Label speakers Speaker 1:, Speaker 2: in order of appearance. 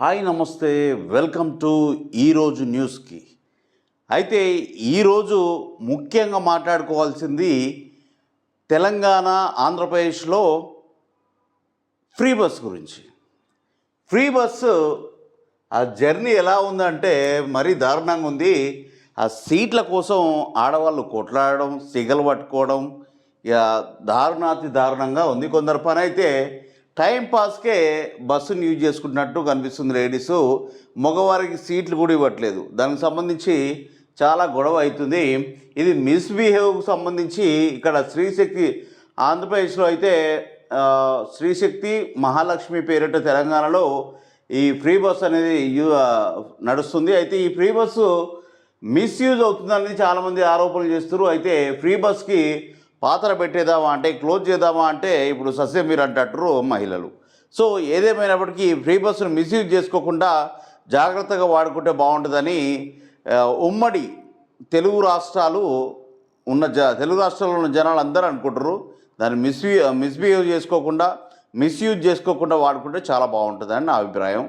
Speaker 1: Hi నమస్తే. Welcome to ఈరోజు న్యూస్కి. అయితే ఈరోజు ముఖ్యంగా మాట్లాడుకోవాల్సింది తెలంగాణ ఆంధ్రప్రదేశ్లో ఫ్రీ బస్ గురించి. ఫ్రీ బస్సు ఆ జర్నీ ఎలా ఉందంటే మరీ దారుణంగా ఉంది. ఆ సీట్ల కోసం ఆడవాళ్ళు కొట్లాడడం సిగలు పట్టుకోవడం ఇక దారుణాతి దారుణంగా ఉంది కొందరు పని అయితే టైంపాస్కే బస్సును బస్సుని యూజ్ చేసుకుంటున్నట్టు కనిపిస్తుంది లేడీస్. మగవారికి సీట్లు కూడా ఇవ్వట్లేదు. దానికి సంబంధించి చాలా గొడవ అవుతుంది. ఇది మిస్బిహేవ్కు సంబంధించి ఇక్కడ శ్రీశక్తి ఆంధ్రప్రదేశ్లో అయితే శ్రీశక్తి మహాలక్ష్మి పేరిట తెలంగాణలో ఈ ఫ్రీ బస్ అనేది యూ నడుస్తుంది. అయితే ఈ ఫ్రీ బస్సు మిస్యూజ్ అవుతుందని చాలామంది ఆరోపణలు చేస్తారు అయితే ఫ్రీ బస్కి పాత్ర పెట్టేదామా అంటే క్లోజ్ చేద్దామా అంటే ఇప్పుడు సస్యం మీరు అంటారు మహిళలు. సో ఏదేమైనప్పటికీ ఫ్రీ బస్సును మిస్యూజ్ చేసుకోకుండా జాగ్రత్తగా వాడుకుంటే బాగుంటుందని ఉమ్మడి తెలుగు రాష్ట్రాలు ఉన్న జ తెలుగు రాష్ట్రాల్లో ఉన్న జనాలు అందరూ అనుకుంటారు. దాన్ని మిస్బి మిస్బిహేవ్ చేసుకోకుండా మిస్యూజ్ చేసుకోకుండా వాడుకుంటే చాలా బాగుంటుందని నా అభిప్రాయం.